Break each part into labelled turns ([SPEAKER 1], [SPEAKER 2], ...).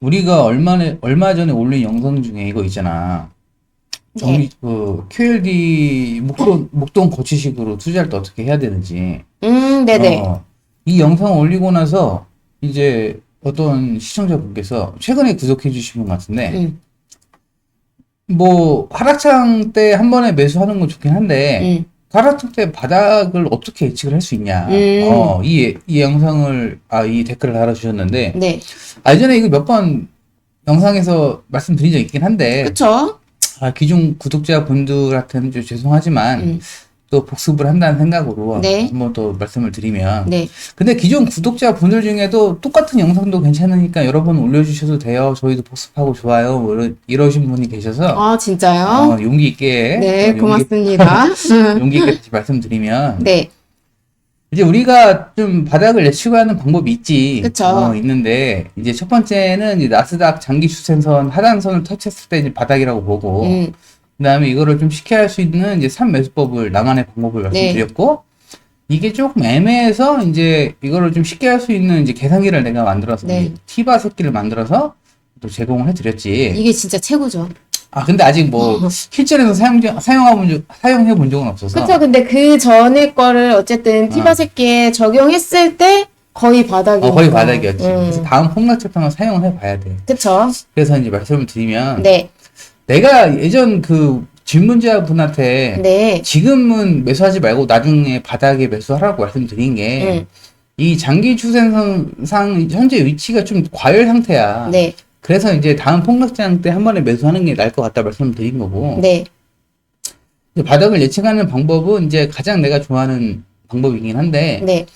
[SPEAKER 1] 우리가 얼마, 얼마 전에 올린 영상 중에 이거 있잖아. 정리,
[SPEAKER 2] 네.
[SPEAKER 1] 그, QLD 목돈, 목돈 거치식으로 투자할 때 어떻게 해야 되는지.
[SPEAKER 2] 음, 네네.
[SPEAKER 1] 어, 이 영상 올리고 나서 이제 어떤 시청자분께서 최근에 구독해 주신 분 같은데,
[SPEAKER 2] 음,
[SPEAKER 1] 뭐, 하락장 때 한 번에 매수하는 건 좋긴 한데,
[SPEAKER 2] 음,
[SPEAKER 1] 하락장 때 바닥을 어떻게 예측을 할 수 있냐.
[SPEAKER 2] 음.
[SPEAKER 1] 어, 이, 이 영상을, 아, 이 댓글을 달아주셨는데,
[SPEAKER 2] 네.
[SPEAKER 1] 아, 예전에 이거 몇 번 영상에서 말씀드린 적 있긴 한데,
[SPEAKER 2] 그쵸?
[SPEAKER 1] 아, 기존 구독자 분들한테는 좀 죄송하지만,
[SPEAKER 2] 음,
[SPEAKER 1] 또 복습을 한다는 생각으로
[SPEAKER 2] 네.
[SPEAKER 1] 한번 또 말씀을 드리면,
[SPEAKER 2] 네.
[SPEAKER 1] 근데 기존 구독자 분들 중에도 똑같은 영상도 괜찮으니까 여러 번 올려주셔도 돼요. 저희도 복습하고 좋아요. 뭐 이러, 이러신 분이 계셔서,
[SPEAKER 2] 아, 진짜요?
[SPEAKER 1] 어, 용기 있게,
[SPEAKER 2] 네,
[SPEAKER 1] 어, 용기,
[SPEAKER 2] 고맙습니다.
[SPEAKER 1] 용기 있게 다시 말씀드리면,
[SPEAKER 2] 네.
[SPEAKER 1] 이제 우리가 좀 바닥을 예측 하는 방법이 있지.
[SPEAKER 2] 그쵸.
[SPEAKER 1] 어, 있는데, 이제 첫 번째는 이제 나스닥 장기 추세선 하단선을 터치했을 때 이제 바닥이라고 보고,
[SPEAKER 2] 음,
[SPEAKER 1] 그 다음에 이거를 좀 쉽게 할 수 있는 이제 3매수법을, 나만의 방법을
[SPEAKER 2] 네.
[SPEAKER 1] 말씀드렸고, 이게 조금 애매해서 이제 이거를 좀 쉽게 할 수 있는 이제 계산기를 내가 만들어서,
[SPEAKER 2] 네.
[SPEAKER 1] 이 티바 새끼를 만들어서 또 제공을 해드렸지.
[SPEAKER 2] 이게 진짜 최고죠.
[SPEAKER 1] 아, 근데 아직 뭐, 실전에서 사용, 사용해본 적, 사용해 본 적은 없어서.
[SPEAKER 2] 그쵸? 근데 그 전에 거를 어쨌든 티바
[SPEAKER 1] 어.
[SPEAKER 2] 새끼에 적용했을 때 거의 바닥이.
[SPEAKER 1] 어, 거의 바닥이었지.
[SPEAKER 2] 음.
[SPEAKER 1] 그래서 다음 폭락차평을 사용을 해봐야 돼.
[SPEAKER 2] 그쵸?
[SPEAKER 1] 그래서 이제 말씀을 드리면,
[SPEAKER 2] 네.
[SPEAKER 1] 내가 예전 그 질문자 분한테
[SPEAKER 2] 네.
[SPEAKER 1] 지금은 매수하지 말고 나중에 바닥에 매수하라고 말씀드린 게,
[SPEAKER 2] 음,
[SPEAKER 1] 이 장기 추세상 현재 위치가 좀 과열 상태야.
[SPEAKER 2] 네.
[SPEAKER 1] 그래서 이제 다음 폭락장 때 한 번에 매수하는 게 나을 것 같다 말씀드린 거고.
[SPEAKER 2] 네.
[SPEAKER 1] 바닥을 예측하는 방법은 이제 가장 내가 좋아하는 방법이긴 한데,
[SPEAKER 2] 네.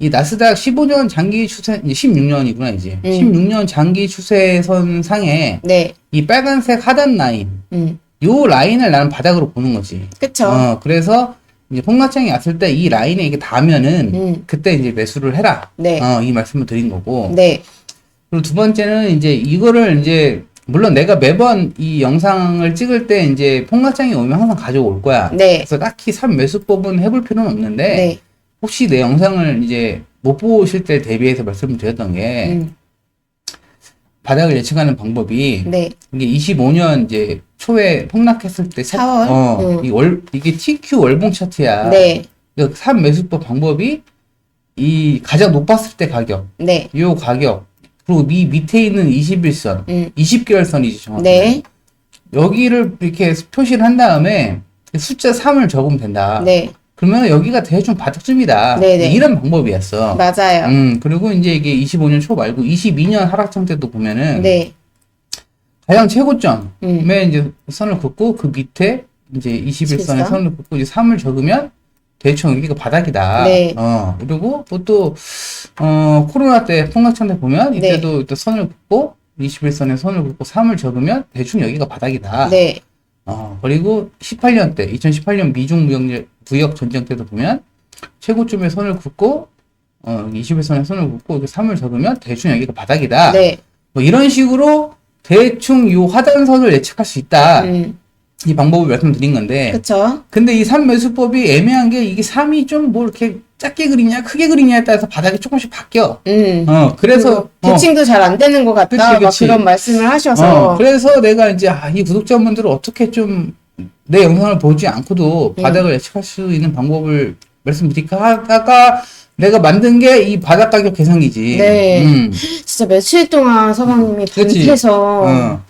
[SPEAKER 1] 이 나스닥 15년 장기 추세, 이제 16년이구나, 이제.
[SPEAKER 2] 음.
[SPEAKER 1] 16년 장기 추세선 상에
[SPEAKER 2] 네.
[SPEAKER 1] 이 빨간색 하단 라인,
[SPEAKER 2] 음,
[SPEAKER 1] 요 라인을 나는 바닥으로 보는 거지.
[SPEAKER 2] 그쵸?
[SPEAKER 1] 어, 그래서 이제 폭락장이 왔을 때 이 라인에 이게 닿으면은
[SPEAKER 2] 음,
[SPEAKER 1] 그때 이제 매수를 해라.
[SPEAKER 2] 네.
[SPEAKER 1] 어, 이 말씀을 드린 거고.
[SPEAKER 2] 네.
[SPEAKER 1] 그리고 두 번째는 이제 이거를 이제 물론 내가 매번 이 영상을 찍을 때 이제 폭락장이 오면 항상 가져올 거야.
[SPEAKER 2] 네.
[SPEAKER 1] 그래서 딱히 3 매수법은 해볼 필요는 없는데
[SPEAKER 2] 네.
[SPEAKER 1] 혹시 내 영상을 이제 못 보실 때 대비해서 말씀을 드렸던 게
[SPEAKER 2] 음,
[SPEAKER 1] 바닥을 예측하는 방법이
[SPEAKER 2] 네.
[SPEAKER 1] 이게 25년 이제 초에 폭락했을 때 차-
[SPEAKER 2] 4월?
[SPEAKER 1] 어,
[SPEAKER 2] 음.
[SPEAKER 1] 이 월, 이게 TQ 월봉 차트야.
[SPEAKER 2] 네.
[SPEAKER 1] 그 3매수법 방법이 이 가장 높았을 때 가격,
[SPEAKER 2] 네.
[SPEAKER 1] 요 가격, 그리고 이 밑에 있는 21선,
[SPEAKER 2] 음,
[SPEAKER 1] 20개월선이지 정확히.
[SPEAKER 2] 네.
[SPEAKER 1] 여기를 이렇게 표시를 한 다음에 숫자 3을 적으면 된다.
[SPEAKER 2] 네.
[SPEAKER 1] 그러면 여기가 대충 바닥쯤이다.
[SPEAKER 2] 네네.
[SPEAKER 1] 이런 방법이었어.
[SPEAKER 2] 맞아요.
[SPEAKER 1] 음, 그리고 이제 이게 25년 초 말고 22년 하락장 때도 보면은
[SPEAKER 2] 네.
[SPEAKER 1] 가장 최고점에
[SPEAKER 2] 음,
[SPEAKER 1] 이제 선을 긋고 그 밑에 이제 21선에
[SPEAKER 2] 21선.
[SPEAKER 1] 선을 긋고 이제 3을 적으면 대충 여기가 바닥이다.
[SPEAKER 2] 네.
[SPEAKER 1] 어, 그리고 뭐 또, 어, 코로나 때 폭락장 때 보면
[SPEAKER 2] 네.
[SPEAKER 1] 이때도 또 선을 긋고 21선에 선을 긋고 3을 적으면 대충 여기가 바닥이다.
[SPEAKER 2] 네.
[SPEAKER 1] 어, 그리고 18년 때, 2018년 미중 무역, 무역 전쟁 때도 보면 최고점에 선을 긋고, 어, 21선에 선을 긋고 이렇게 3을 적으면 대충 여기가 바닥이다.
[SPEAKER 2] 네.
[SPEAKER 1] 뭐 이런 식으로 대충 요 하단선을 예측할 수 있다.
[SPEAKER 2] 음,
[SPEAKER 1] 이 방법을 말씀드린 건데,
[SPEAKER 2] 그쵸?
[SPEAKER 1] 근데 이 3매수법이 애매한 게 이게 3이 좀 뭐 이렇게 작게 그리냐, 크게 그리냐에 따라서 바닥이 조금씩 바뀌어.
[SPEAKER 2] 음.
[SPEAKER 1] 어, 그래서,
[SPEAKER 2] 그리고 대칭도 잘안 되는 것 같다.
[SPEAKER 1] 그치,
[SPEAKER 2] 막
[SPEAKER 1] 그치.
[SPEAKER 2] 그런 말씀을 하셔서.
[SPEAKER 1] 어, 그래서 내가 이제 아, 이 구독자분들을 어떻게 좀 내 영상을 보지 않고도
[SPEAKER 2] 음.
[SPEAKER 1] 바닥을 예측할 수 있는 방법을 말씀드릴까 하다가 내가 만든 게 이 바닥 가격 계산기지.
[SPEAKER 2] 네.
[SPEAKER 1] 음,
[SPEAKER 2] 진짜 며칠 동안 서방님이
[SPEAKER 1] 어.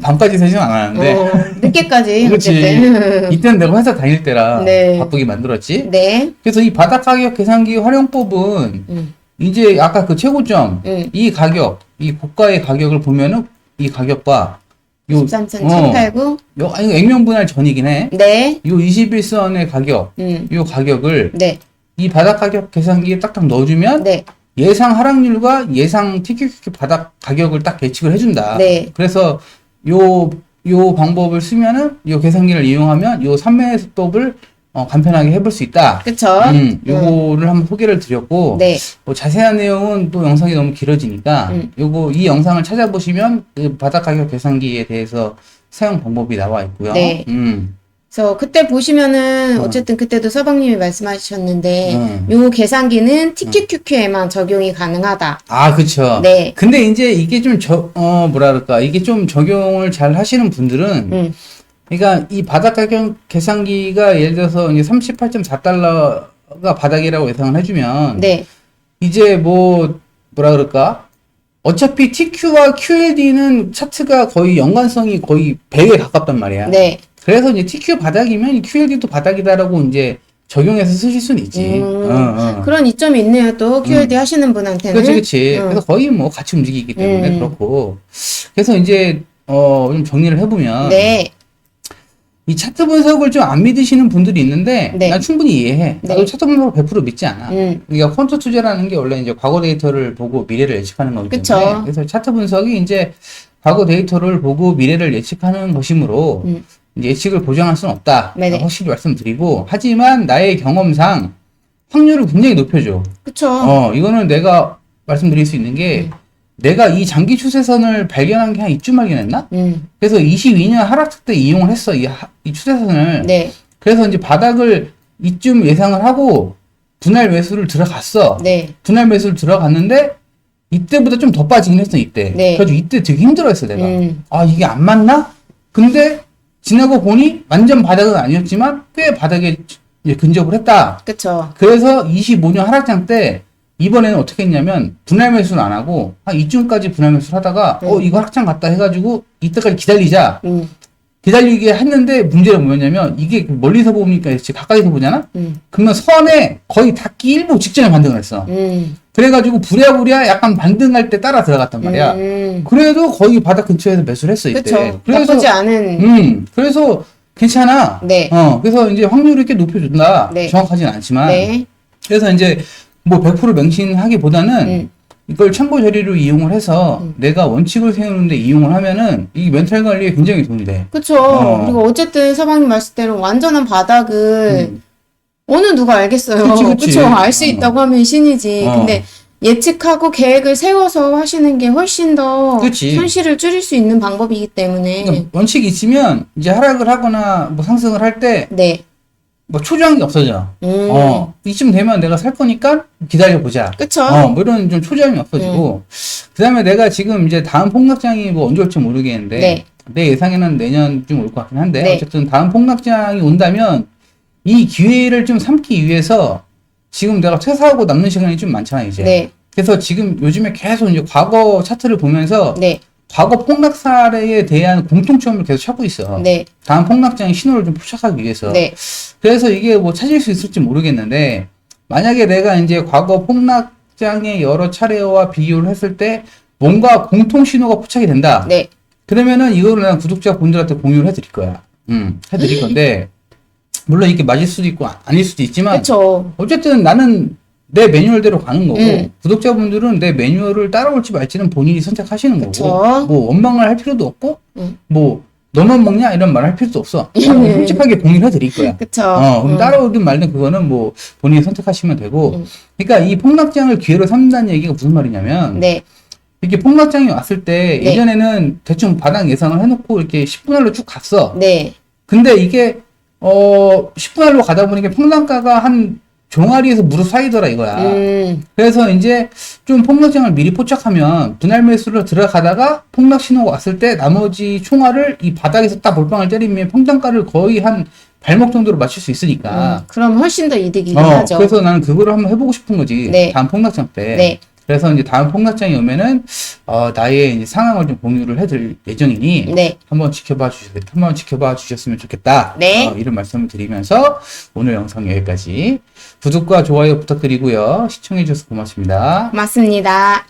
[SPEAKER 1] 밤까지 새진 않았는데
[SPEAKER 2] 어, 늦게까지. 어쨌든.
[SPEAKER 1] 이때는 내가 회사 다닐 때라
[SPEAKER 2] 네.
[SPEAKER 1] 바쁘게 만들었지.
[SPEAKER 2] 네.
[SPEAKER 1] 그래서 이 바닥 가격 계산기 활용법은
[SPEAKER 2] 음,
[SPEAKER 1] 이제 아까 그 최고점
[SPEAKER 2] 음.
[SPEAKER 1] 이 가격 이 고가의 가격을 보면은 이 가격과 요
[SPEAKER 2] 13천
[SPEAKER 1] 어.
[SPEAKER 2] 789.
[SPEAKER 1] 요 아니 이거 액면 분할 전이긴 해.
[SPEAKER 2] 네.
[SPEAKER 1] 요 21선의 가격,
[SPEAKER 2] 음.
[SPEAKER 1] 요 가격을
[SPEAKER 2] 네.
[SPEAKER 1] 이 바닥 가격 계산기에 딱딱 넣어주면
[SPEAKER 2] 네.
[SPEAKER 1] 예상 하락률과 예상 TQQ 바닥 가격을 딱 예측을 해준다.
[SPEAKER 2] 네.
[SPEAKER 1] 그래서 요, 요 방법을 쓰면은 요 계산기를 이용하면 요 3매 수법을 어, 간편하게 해볼 수 있다.
[SPEAKER 2] 그쵸?
[SPEAKER 1] 음, 요거를 한번 소개를 드렸고,
[SPEAKER 2] 네.
[SPEAKER 1] 뭐 자세한 내용은 또 영상이 너무 길어지니까,
[SPEAKER 2] 음.
[SPEAKER 1] 요거, 이 영상을 찾아보시면 그 바닥 가격 계산기에 대해서 사용 방법이 나와 있고요.
[SPEAKER 2] 네.
[SPEAKER 1] 음.
[SPEAKER 2] 그래서 그때 보시면은
[SPEAKER 1] 어.
[SPEAKER 2] 어쨌든 그때도 서방님이 말씀하셨는데
[SPEAKER 1] 음.
[SPEAKER 2] 요 계산기는 TQQQ에만 적용이 가능하다.
[SPEAKER 1] 아, 그쵸.
[SPEAKER 2] 네.
[SPEAKER 1] 근데 이제 이게 좀 저, 어, 뭐라 그럴까. 이게 좀 적용을 잘 하시는 분들은,
[SPEAKER 2] 음.
[SPEAKER 1] 그러니까 이 바닥 가격 계산기가 예를 들어서 이제 38.4달러가 바닥이라고 예상을 해주면,
[SPEAKER 2] 네.
[SPEAKER 1] 이제 뭐, 뭐라 그럴까. 어차피 TQ와 QLD는 차트가 거의 연관성이 거의 100에 가깝단 말이야.
[SPEAKER 2] 네.
[SPEAKER 1] 그래서 이제 TQ 바닥이면 QLD도 바닥이다라고 이제 적용해서 쓰실 수는 있지.
[SPEAKER 2] 음.
[SPEAKER 1] 어, 어.
[SPEAKER 2] 그런 이점이 있네요. 또 QLD 하시는 분한테는.
[SPEAKER 1] 그렇지, 그렇지.
[SPEAKER 2] 음.
[SPEAKER 1] 그래서 거의 뭐 같이 움직이기 때문에
[SPEAKER 2] 음.
[SPEAKER 1] 그렇고. 그래서 이제, 어, 좀 정리를 해보면.
[SPEAKER 2] 네.
[SPEAKER 1] 이 차트 분석을 좀 안 믿으시는 분들이 있는데,
[SPEAKER 2] 네.
[SPEAKER 1] 난 충분히 이해해. 나도
[SPEAKER 2] 네.
[SPEAKER 1] 차트 분석을 100% 믿지 않아.
[SPEAKER 2] 음.
[SPEAKER 1] 그러니까 퀀트 투자라는 게 원래 이제 과거 데이터를 보고 미래를 예측하는 거기. 때문에. 그래서 차트 분석이 이제 과거 데이터를 보고 미래를 예측하는 것이므로
[SPEAKER 2] 음.
[SPEAKER 1] 예측을 보장할 수는 없다.
[SPEAKER 2] 네네.
[SPEAKER 1] 확실히 말씀드리고. 하지만 나의 경험상 확률을 굉장히 높여줘.
[SPEAKER 2] 그쵸.
[SPEAKER 1] 어, 이거는 내가 말씀드릴 수 있는 게
[SPEAKER 2] 음.
[SPEAKER 1] 내가 이 장기 추세선을 발견한 게 한 이쯤 발견했나?
[SPEAKER 2] 음.
[SPEAKER 1] 그래서 22년 하락특 때 이용을 했어. 이, 하- 이 추세선을.
[SPEAKER 2] 네.
[SPEAKER 1] 그래서 이제 바닥을 이쯤 예상을 하고 분할 매수를 들어갔어.
[SPEAKER 2] 네.
[SPEAKER 1] 분할 매수를 들어갔는데 이때보다 좀 더 빠지긴 했어, 이때.
[SPEAKER 2] 네.
[SPEAKER 1] 그래가지고 이때 되게 힘들어했어, 내가.
[SPEAKER 2] 음.
[SPEAKER 1] 아, 이게 안 맞나? 근데 지나고 보니 완전 바닥은 아니었지만 꽤 바닥에 근접을 했다.
[SPEAKER 2] 그쵸.
[SPEAKER 1] 그래서 25년 하락장 때 이번에는 어떻게 했냐면 분할 매수를 안 하고 한 이쯤까지 분할 매수를 하다가
[SPEAKER 2] 음.
[SPEAKER 1] 어 이거 하락장 갔다 해가지고 이때까지 기다리자
[SPEAKER 2] 음.
[SPEAKER 1] 기다리게 했는데 문제는 뭐였냐면 이게 멀리서 보니까 이제 가까이서 보잖아
[SPEAKER 2] 음.
[SPEAKER 1] 그러면 선에 거의 닿기 일부 직전에 반등을 했어
[SPEAKER 2] 음.
[SPEAKER 1] 그래가지고 부랴부랴 약간 반등할 때 따라 들어갔단 말이야
[SPEAKER 2] 음.
[SPEAKER 1] 그래도 거의 바닥 근처에서 매수를 했어 이때
[SPEAKER 2] 그쵸.
[SPEAKER 1] 그래서
[SPEAKER 2] 나쁘지 않은.
[SPEAKER 1] 음 그래서 괜찮아
[SPEAKER 2] 네.
[SPEAKER 1] 어 그래서 이제 확률을 이렇게 높여준다
[SPEAKER 2] 네.
[SPEAKER 1] 정확하진 않지만
[SPEAKER 2] 네.
[SPEAKER 1] 그래서 이제 뭐 100% 맹신하기보다는
[SPEAKER 2] 음.
[SPEAKER 1] 이걸 참고 자료로 이용을 해서
[SPEAKER 2] 음.
[SPEAKER 1] 내가 원칙을 세우는데 이용을 하면은 이 멘탈 관리에 굉장히 도움이 돼.
[SPEAKER 2] 그쵸.
[SPEAKER 1] 어.
[SPEAKER 2] 그리고 어쨌든 서방님 말씀대로 완전한 바닥을
[SPEAKER 1] 음.
[SPEAKER 2] 어느 누가 알겠어요.
[SPEAKER 1] 그치, 그치.
[SPEAKER 2] 그쵸. 알수
[SPEAKER 1] 어.
[SPEAKER 2] 있다고 하면 신이지.
[SPEAKER 1] 어.
[SPEAKER 2] 근데 예측하고 계획을 세워서 하시는 게 훨씬 더
[SPEAKER 1] 그치.
[SPEAKER 2] 손실을 줄일 수 있는 방법이기 때문에.
[SPEAKER 1] 그러니까 원칙이 있으면 이제 하락을 하거나 뭐 상승을 할때 뭐
[SPEAKER 2] 네.
[SPEAKER 1] 초조한 게 없어져.
[SPEAKER 2] 음.
[SPEAKER 1] 어 이쯤 되면 내가 살 거니까 기다려 보자.
[SPEAKER 2] 그쵸.
[SPEAKER 1] 어, 뭐 이런 좀 초조함이 없어지고 그 다음에 내가 지금 이제 다음 폭락장이 뭐 언제 올지 모르겠는데
[SPEAKER 2] 네.
[SPEAKER 1] 내 예상에는 내년쯤 올 것 같긴 한데
[SPEAKER 2] 네.
[SPEAKER 1] 어쨌든 다음 폭락장이 온다면 이 기회를 좀 삼기 위해서 지금 내가 퇴사하고 남는 시간이 좀 많잖아 이제.
[SPEAKER 2] 네.
[SPEAKER 1] 그래서 지금 요즘에 계속 이제 과거 차트를 보면서
[SPEAKER 2] 네.
[SPEAKER 1] 과거 폭락 사례에 대한 공통점을 계속 찾고 있어.
[SPEAKER 2] 네.
[SPEAKER 1] 다음 폭락장의 신호를 좀 포착하기 위해서.
[SPEAKER 2] 네.
[SPEAKER 1] 그래서 이게 뭐 찾을 수 있을지 모르겠는데 만약에 내가 이제 과거 폭락장의 여러 차례와 비교를 했을 때 뭔가 공통 신호가 포착이 된다.
[SPEAKER 2] 네.
[SPEAKER 1] 그러면은 이거를 난 구독자 분들한테 공유를 해드릴 거야. 음, 해드릴 건데 물론 이게 맞을 수도 있고 아- 아닐 수도 있지만
[SPEAKER 2] 그쵸.
[SPEAKER 1] 어쨌든 나는 내 매뉴얼대로 가는 거고
[SPEAKER 2] 음.
[SPEAKER 1] 구독자분들은 내 매뉴얼을 따라올지 말지는 본인이 선택하시는
[SPEAKER 2] 그쵸.
[SPEAKER 1] 거고 뭐 원망을 할 필요도 없고
[SPEAKER 2] 음.
[SPEAKER 1] 뭐 너만 먹냐 이런 말 할 필요도 없어
[SPEAKER 2] 음.
[SPEAKER 1] 솔직하게 공유를 해드릴 거야
[SPEAKER 2] 그쵸.
[SPEAKER 1] 어, 그럼
[SPEAKER 2] 음.
[SPEAKER 1] 따라오든 말든 그거는 뭐 본인이 선택하시면 되고
[SPEAKER 2] 음.
[SPEAKER 1] 그러니까 이 폭락장을 기회로 삼는다는 얘기가 무슨 말이냐면
[SPEAKER 2] 네.
[SPEAKER 1] 이렇게 폭락장이 왔을 때
[SPEAKER 2] 네.
[SPEAKER 1] 예전에는 대충 바닥 예상을 해놓고 이렇게 10분 할로 쭉 갔어
[SPEAKER 2] 네.
[SPEAKER 1] 근데 이게 어 10분 할로 가다 보니까 평단가가 한 종아리에서 무릎 사이더라 이거야.
[SPEAKER 2] 음.
[SPEAKER 1] 그래서 이제 좀 폭락장을 미리 포착하면 분할 매수로 들어가다가 폭락 신호가 왔을 때 나머지 총알을 이 바닥에서 딱 몰빵을 때리면 평단가를 거의 한 발목 정도로 맞출 수 있으니까.
[SPEAKER 2] 음. 그럼 훨씬 더 이득이긴
[SPEAKER 1] 어,
[SPEAKER 2] 하죠.
[SPEAKER 1] 그래서 나는 그거를 한번 해보고 싶은 거지.
[SPEAKER 2] 네.
[SPEAKER 1] 다음 폭락장 때.
[SPEAKER 2] 네.
[SPEAKER 1] 그래서 이제 다음 폭락장이 오면은 어, 나의 이제 상황을 좀 공유를 해드릴 예정이니
[SPEAKER 2] 네.
[SPEAKER 1] 한번 지켜봐 주셨, 한번 지켜봐 주셨으면 좋겠다.
[SPEAKER 2] 네.
[SPEAKER 1] 어, 이런 말씀을 드리면서 오늘 영상 여기까지 구독과 좋아요 부탁드리고요. 시청해 주셔서 고맙습니다.
[SPEAKER 2] 고맙습니다.